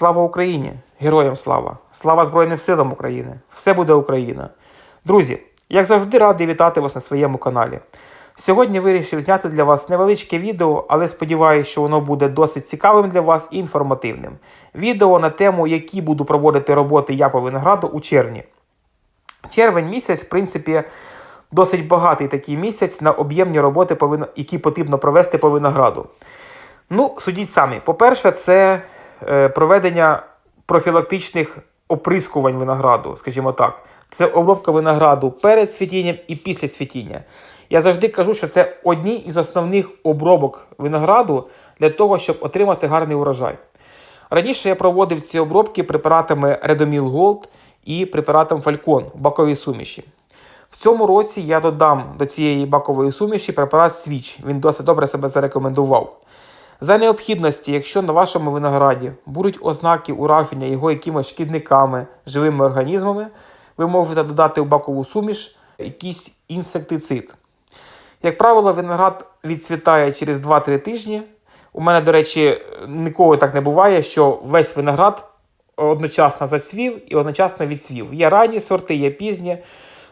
Слава Україні! Героям слава! Слава Збройним силам України! Все буде Україна! Друзі, як завжди, радий вітати вас на своєму каналі. Сьогодні вирішив зняти для вас невеличке відео, але сподіваюся, що воно буде досить цікавим для вас і інформативним. Відео на тему, які буду проводити роботи я по винограду у червні. Червень місяць, в принципі, досить багатий такий місяць на об'ємні роботи, які потрібно провести по винограду. Ну, судіть самі. По-перше, це проведення профілактичних оприскувань винограду, скажімо так. Це обробка винограду перед світінням і після світіння. Я завжди кажу, що це одні із основних обробок винограду для того, щоб отримати гарний урожай. Раніше я проводив ці обробки препаратами Redomil Gold і препаратом Falcon в баковій суміші. В цьому році я додам до цієї бакової суміші препарат Switch. Він досить добре себе зарекомендував. За необхідності, якщо на вашому винограді будуть ознаки ураження його якимись шкідниками, живими організмами, ви можете додати у бакову суміш якийсь інсектицид. Як правило, виноград відцвітає через 2-3 тижні. У мене, до речі, ніколи так не буває, що весь виноград одночасно зацвів і одночасно відцвів. Є ранні сорти, є пізні.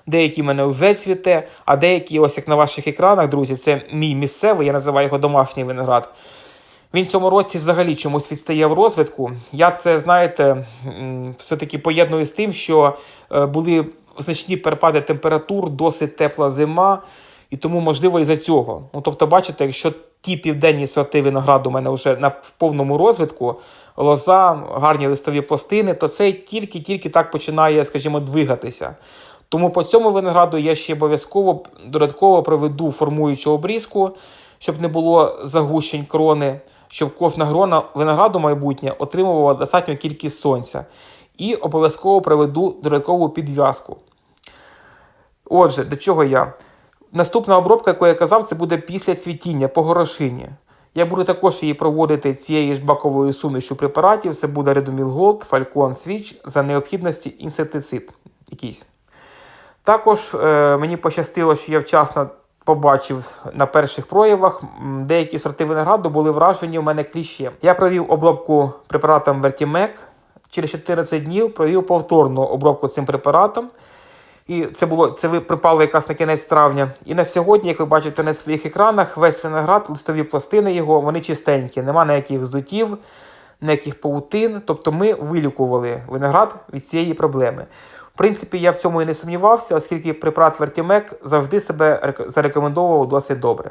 Деякі в мене вже цвіте, а деякі, ось як на ваших екранах, друзі, це мій місцевий, я називаю його домашній виноград. Він цьому році взагалі чомусь відстає в розвитку. Я це, знаєте, все-таки поєдную з тим, що е, були значні перепади температур, досить тепла зима, і тому, можливо, із-за цього. Ну, тобто, бачите, якщо ті південні сорти винограду у мене вже на в повному розвитку, лоза, гарні листові пластини, то цей тільки-тільки так починає, скажімо, двигатися. Тому по цьому винограду я ще обов'язково додатково проведу формуючу обрізку, щоб не було загущень крони, щоб кожна винограду майбутнє отримувала достатню кількість сонця. І обов'язково проведу додаткову підв'язку. Отже, до чого я? Наступна обробка, яку я казав, це буде після цвітіння по горошині. Я буду також її проводити цією ж баковою сумішю препаратів. Це буде Redomil Gold, Falcon Switch за необхідності інсектицид якийсь. Також е, мені пощастило, що я вчасно побачив на перших проявах, деякі сорти винограду були вражені у мене кліщем. Я провів обробку препаратом Vertimec. Через 14 днів провів повторну обробку цим препаратом. І це було це припало якраз на кінець травня. І на сьогодні, як ви бачите на своїх екранах, весь виноград, листові пластини його, вони чистенькі, нема ніяких здутів, ніяких паутин. Тобто ми вилікували виноград від цієї проблеми. В принципі, я в цьому і не сумнівався, оскільки препарат Vertimec завжди себе рек- зарекомендовував досить добре.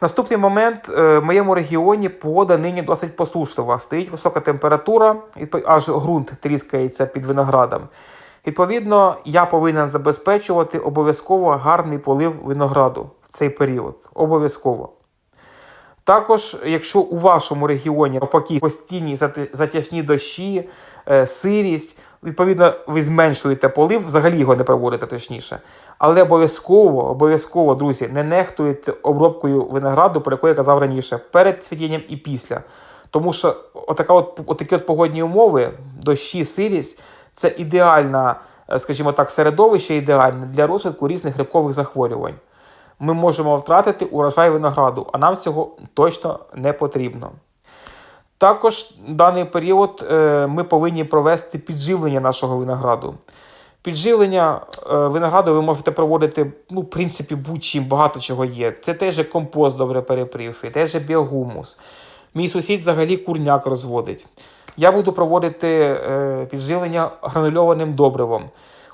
Наступний момент е, в моєму регіоні погода нині досить посушлива. Стоїть висока температура, аж ґрунт тріскається під виноградом. Відповідно, я повинен забезпечувати обов'язково гарний полив винограду в цей період. Обов'язково. Також, якщо у вашому регіоні навпаки постійні затяжні дощі, е, сирість, відповідно, ви зменшуєте полив, взагалі його не проводите точніше. Але обов'язково, обов'язково, друзі, не нехтуйте обробкою винограду, про яку я казав раніше, перед цвітінням і після. Тому що отака от, отакі от погодні умови, дощі, сирість це ідеальна, е, скажімо так, середовище ідеальне для розвитку різних грибкових захворювань ми можемо втратити урожай винограду, а нам цього точно не потрібно. Також в даний період е, ми повинні провести підживлення нашого винограду. Підживлення е, винограду ви можете проводити, ну, в принципі, будь-чим багато чого є. Це теж компост добре перепривший, теж біогумус. Мій сусід взагалі курняк розводить. Я буду проводити е, підживлення гранульованим добривом.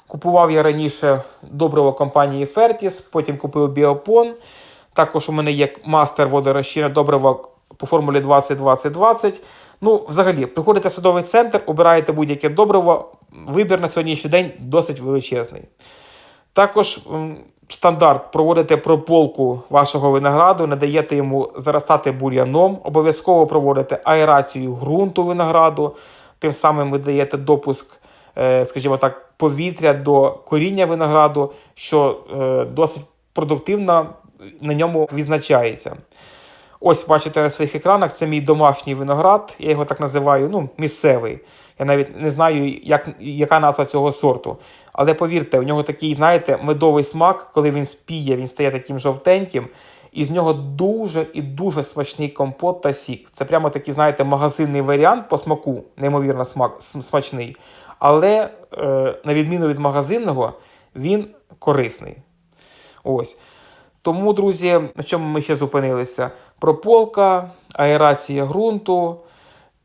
Купував я раніше добриво компанії Fertis, потім купив Біопон. Також у мене є мастер водорозчинне добриво по формулі 20-20-20. Ну, взагалі, приходите в садовий центр, обираєте будь-яке добриво. Вибір на сьогоднішній день досить величезний. Також стандарт проводите прополку вашого винограду, не даєте йому заростати бур'яном, обов'язково проводите аерацію ґрунту винограду, тим самим ви даєте допуск, е, скажімо так, повітря до коріння винограду, що е, досить продуктивно на ньому відзначається. Ось бачите на своїх екранах, це мій домашній виноград, я його так називаю, ну, місцевий. Я навіть не знаю, як, яка назва цього сорту. Але повірте, у нього такий, знаєте, медовий смак, коли він спіє, він стає таким жовтеньким. І з нього дуже і дуже смачний компот та сік. Це прямо такий, знаєте, магазинний варіант по смаку, неймовірно смак, смачний. Але, е, на відміну від магазинного, він корисний. Ось. Тому, друзі, на чому ми ще зупинилися? Прополка, аерація ґрунту.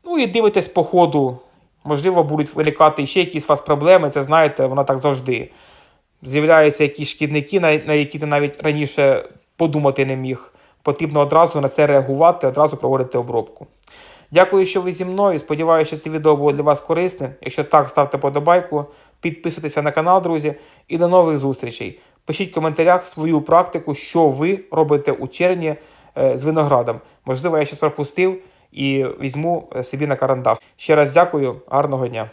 Ну і дивитесь по ходу. Можливо, будуть виникати ще якісь у вас проблеми. Це знаєте, вона так завжди. З'являються якісь шкідники, на, на які ти навіть раніше подумати не міг. Потрібно одразу на це реагувати, одразу проводити обробку. Дякую, що ви зі мною. Сподіваюся, що це відео було для вас корисним. Якщо так, ставте подобайку, підписуйтеся на канал, друзі, і до нових зустрічей. Пишіть в коментарях свою практику, що ви робите у червні е, з виноградом. Можливо, я щось пропустив і візьму е, собі на карандаш. Ще раз дякую, гарного дня.